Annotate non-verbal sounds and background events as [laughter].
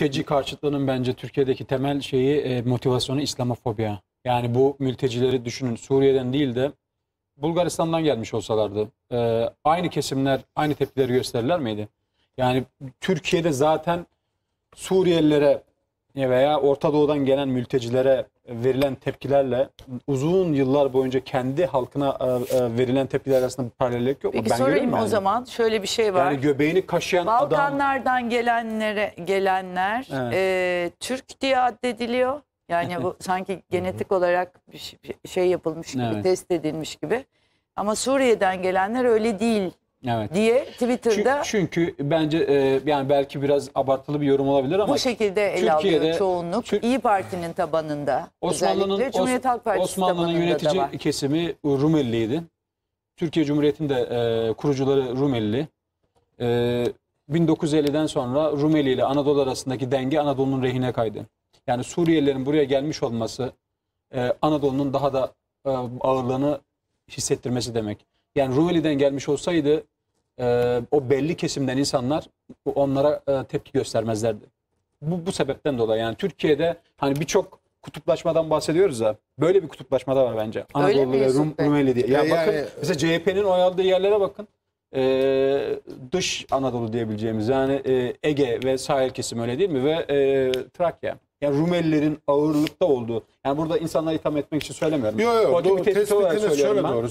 mülteci karşıtlığının bence Türkiye'deki temel şeyi e, motivasyonu İslamofobya. Yani bu mültecileri düşünün Suriye'den değil de Bulgaristan'dan gelmiş olsalardı e, aynı kesimler aynı tepkileri gösterirler miydi? Yani Türkiye'de zaten Suriyelilere veya Orta Doğu'dan gelen mültecilere verilen tepkilerle uzun yıllar boyunca kendi halkına e, e, verilen tepkiler arasında bir paralellik yok mu? Peki Ben sorayım o yani. zaman şöyle bir şey var. Yani göbeğini kaşıyan adam Balkanlardan gelenlere gelenler Evet. e, Türk diye addediliyor. Yani bu [laughs] sanki genetik olarak şey- bir şey yapılmış gibi, Evet. test edilmiş gibi. Ama Suriye'den gelenler öyle değil evet. diye Çünkü, Twitter'da çünkü bence e, yani belki biraz abartılı bir yorum olabilir ama bu şekilde ele Türkiye'de- alıyor çoğunluk. Türk- İyi Parti'nin tabanında. Osmanlı'nın özellikle Cumhuriyet Os- Halk Partisi Osmanlı'nın tabanında da yönetici var. kesimi Rumeliydi. Türkiye Cumhuriyeti'nde e, kurucuları Rumeli. E, 1950'den sonra Rumeli ile Anadolu arasındaki denge Anadolu'nun rehine kaydı. Yani Suriyelilerin buraya gelmiş olması e, Anadolu'nun daha da e, ağırlığını hissettirmesi demek. Yani Rumeli'den gelmiş olsaydı e, o belli kesimden insanlar onlara e, tepki göstermezlerdi. Bu, bu sebepten dolayı yani Türkiye'de hani birçok kutuplaşmadan bahsediyoruz ya. Böyle bir kutuplaşma da var bence. Anadolu ve Rum? Rumeli diye. Ya E, bakın yani- mesela CHP'nin oy aldığı yerlere bakın. Ee, dış Anadolu diyebileceğimiz yani e, Ege ve sahil kesim öyle değil mi? Ve e, Trakya. Yani Rumelilerin ağırlıkta olduğu. Yani burada insanları itham etmek için söylemiyorum. Yok yok. Olarak Tespitiniz şöyle ben. doğru.